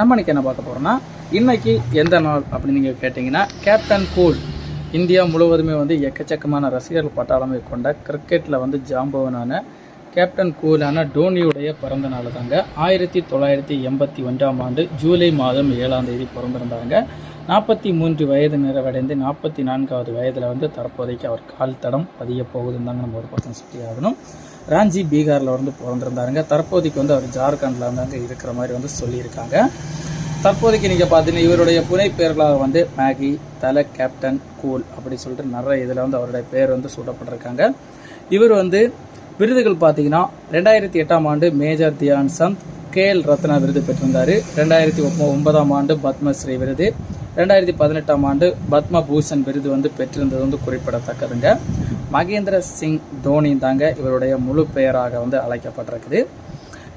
நம்ம இன்னைக்கு என்ன பார்க்க போகிறோம்னா இன்னைக்கு எந்த நாள் அப்படின்னு நீங்கள் கேட்டிங்கன்னா கேப்டன் கூல் இந்தியா முழுவதுமே வந்து எக்கச்சக்கமான ரசிகர்கள் பட்டாளமை கொண்ட கிரிக்கெட்டில் வந்து ஜாம்பவனான கேப்டன் கூலான டோனியுடைய பிறந்த நாள் தாங்க ஆயிரத்தி தொள்ளாயிரத்தி எண்பத்தி ஒன்றாம் ஆண்டு ஜூலை மாதம் ஏழாம் தேதி பிறந்திருந்தாங்க நாற்பத்தி மூன்று வயது நிறைவடைந்து நாற்பத்தி நான்காவது வயதில் வந்து தற்போதைக்கு அவர் கால் தடம் பதிய போகுதுன்னு தாங்க நம்ம ஒரு பக்கம் சுற்றி ஆகணும் ராஞ்சி பீகாரில் வந்து பிறந்திருந்தாருங்க. தற்போதைக்கு வந்து அவர் ஜார்க்கண்டில் இருந்தாங்க இருக்கிற மாதிரி வந்து சொல்லியிருக்காங்க. தற்போதைக்கு நீங்கள் பார்த்தீங்கன்னா இவருடைய புனை பெயர்களாக வந்து மேகி தல கேப்டன் கூல் அப்படி சொல்லிட்டு நிறைய இதில் வந்து அவருடைய பேர் வந்து சூட்டப்பட்டிருக்காங்க. இவர் வந்து விருதுகள் பார்த்தீங்கன்னா ரெண்டாயிரத்தி எட்டாம் ஆண்டு மேஜர் தியான் சந்த் கேஎல் ரத்னா விருது பெற்றிருந்தார். ரெண்டாயிரத்தி ஒன்பதாம் ஆண்டு பத்மஸ்ரீ விருது. ரெண்டாயிரத்தி பதினெட்டாம் ஆண்டு பத்ம பூஷன் விருது வந்து பெற்றிருந்தது வந்து குறிப்பிடத்தக்கதுங்க. மகேந்திர சிங் தோனி தாங்க இவருடைய முழு பெயராக வந்து அழைக்கப்பட்டிருக்குது.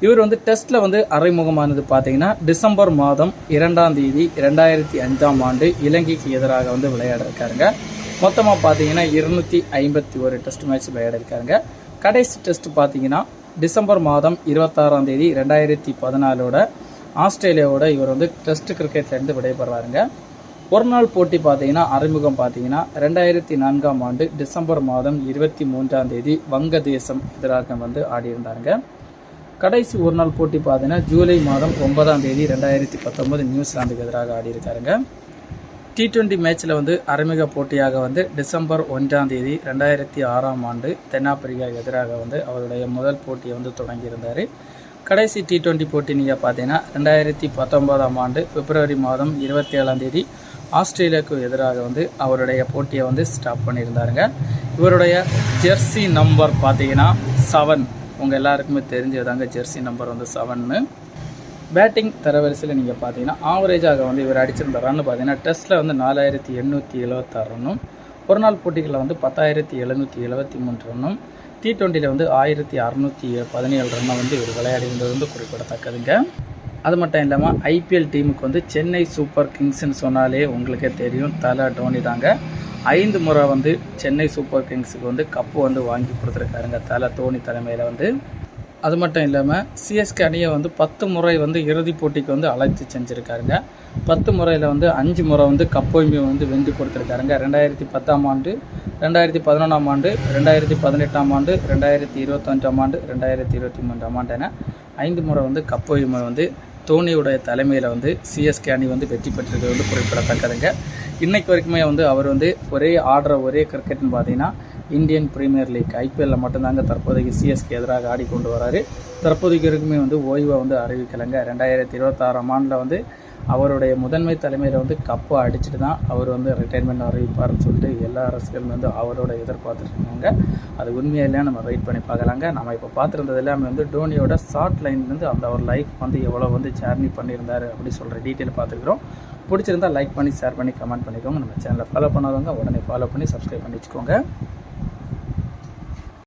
இவர் வந்து டெஸ்ட்டில் வந்து அறிமுகமானது பார்த்தீங்கன்னா டிசம்பர் மாதம் இரண்டாம் தேதி ரெண்டாயிரத்தி அஞ்சாம் ஆண்டு இலங்கைக்கு எதிராக வந்து விளையாட இருக்காருங்க மொத்தமாக பார்த்தீங்கன்னா இருநூற்றி ஐம்பத்தி ஒரு டெஸ்ட் மேட்ச் விளையாட இருக்காருங்க கடைசி டெஸ்ட் பார்த்தீங்கன்னா டிசம்பர் மாதம் இருபத்தாறாம் தேதி ரெண்டாயிரத்தி பதினாலோட ஆஸ்திரேலியாவோட இவர் வந்து டெஸ்ட் கிரிக்கெட்லேருந்து விடைபெறாருங்க. ஒரு நாள் போட்டி பார்த்தீங்கன்னா அறிமுகம் பார்த்தீங்கன்னா ரெண்டாயிரத்தி நான்காம் ஆண்டு டிசம்பர் மாதம் இருபத்தி மூன்றாம் தேதி வங்கதேசம் எதிராக வந்து ஆடியிருந்தாருங்க. கடைசி ஒரு நாள் போட்டி பார்த்தீங்கன்னா ஜூலை மாதம் ஒன்பதாம் தேதி ரெண்டாயிரத்தி பத்தொன்பது நியூசிலாந்துக்கு எதிராக ஆடியிருக்காருங்க. டி டுவெண்ட்டி மேட்ச்சில் வந்து அறிமுக போட்டியாக வந்து டிசம்பர் ஒன்றாம் தேதி ரெண்டாயிரத்தி ஆறாம் ஆண்டு தென்னாப்பிரிக்காவுக்கு எதிராக வந்து அவருடைய முதல் போட்டியை வந்து தொடங்கியிருந்தார். கடைசி டி டுவெண்ட்டி போட்டி நீங்கள் பார்த்தீங்கன்னா ரெண்டாயிரத்தி பத்தொன்பதாம் ஆண்டு பிப்ரவரி மாதம் இருபத்தி ஏழாம் தேதி ஆஸ்திரேலியாவுக்கு எதிராக வந்து அவருடைய போட்டியை வந்து ஸ்டாப் பண்ணியிருந்தாருங்க. இவருடைய ஜெர்சி நம்பர் பார்த்தீங்கன்னா செவன் உங்கள் எல்லாருக்குமே தெரிஞ்சதாங்க ஜெர்சி நம்பர் வந்து செவன்னு பேட்டிங் தரவரிசையில் நீங்கள் பார்த்தீங்கன்னா ஆவரேஜாக வந்து இவர் அடிச்சிருந்த ரன் பார்த்தீங்கன்னா டெஸ்ட்டில் வந்து நாலாயிரத்தி எண்ணூற்றி எழுபத்தாறு ரன்னும் ஒரு நாள் போட்டிகளில் வந்து பத்தாயிரத்தி எழுநூற்றி எழுபத்தி மூன்று ரன்னும் டி டுவெண்ட்டியில் வந்து ஆயிரத்தி அறநூற்றி பதினேழு ரன்னை வந்து இவர் விளையாடிருந்தது வந்து குறிப்பிடத்தக்கதுங்க. அது மட்டும் இல்லாமல் ஐபிஎல் டீமுக்கு வந்து சென்னை சூப்பர் கிங்ஸ்ன்னு சொன்னாலே உங்களுக்கே தெரியும் தலை டோனி தாங்க. ஐந்து முறை வந்து சென்னை சூப்பர் கிங்ஸுக்கு வந்து கப்பு வந்து வாங்கி கொடுத்துருக்காருங்க தலை தோனி தலைமையில் வந்து. அது மட்டும் இல்லாமல் சிஎஸ்கே அணியை வந்து பத்து முறை வந்து இறுதிப் போட்டிக்கு வந்து அழைத்து செஞ்சுருக்காருங்க. பத்து முறையில் வந்து அஞ்சு முறை வந்து கப்போய்மை வந்து வென்று கொடுத்துருக்காருங்க. ரெண்டாயிரத்தி பத்தாம் ஆண்டு ரெண்டாயிரத்தி பதினொன்றாம் ஆண்டு ரெண்டாயிரத்தி பதினெட்டாம் ஆண்டு ரெண்டாயிரத்தி இருபத்தஞ்சாம் ஆண்டு ரெண்டாயிரத்தி இருபத்தி மூன்றாம் ஆண்டு என ஐந்து முறை வந்து கப்போய்மை வந்து தோனியுடைய தலைமையில் வந்து சிஎஸ்கே அணி வந்து வெற்றி பெற்றிருக்கிறது வந்து குறிப்பிடத்தக்கதுங்க. இன்றைக்கு வரைக்குமே வந்து அவர் வந்து ஒரே ஆடுற ஒரே கிரிக்கெட்னு பார்த்தீங்கன்னா இந்தியன் பிரீமியர் லீக் ஐபிஎல்ல மட்டும்தாங்க தற்போதைக்கு சிஎஸ்கே எதிராக ஆடிக்கொண்டு வராரு. தற்போதைக்கு இருக்குமே வந்து ஓய்வை வந்து அறிவிக்கலைங்க. ரெண்டாயிரத்தி இருபத்தாறாம் ஆண்டில் வந்து அவருடைய முதன்மை தலைமையில் வந்து கப்பை அடிச்சுட்டு தான் அவர் வந்து ரிட்டைர்மெண்ட் அறிவிப்பார்னு சொல்லிட்டு எல்லா அரசுகளும் வந்து அவரோட எதிர்பார்த்துருக்காங்க அது உண்மையாக இல்லையா நம்ம வெயிட் பண்ணி பார்க்கலாங்க. நம்ம இப்போ பார்த்துருந்தது எல்லாமே வந்து டோனியோட ஷார்ட் லைன்லேருந்து அந்த ஒரு லைஃப் வந்து எவ்வளோ வந்து ஜேர்னி பண்ணியிருந்தாரு அப்படி சொல்கிற டீட்டெயில் பார்த்துக்கிறோம் பிடிச்சிருந்தா லைக் பண்ணி ஷேர் பண்ணி கமெண்ட் பண்ணிக்கோங்க. நம்ம சேனலை ஃபாலோ பண்ணாதவங்க உடனே ஃபாலோ பண்ணி சப்ஸ்கிரைப் பண்ணி வச்சுக்கோங்க.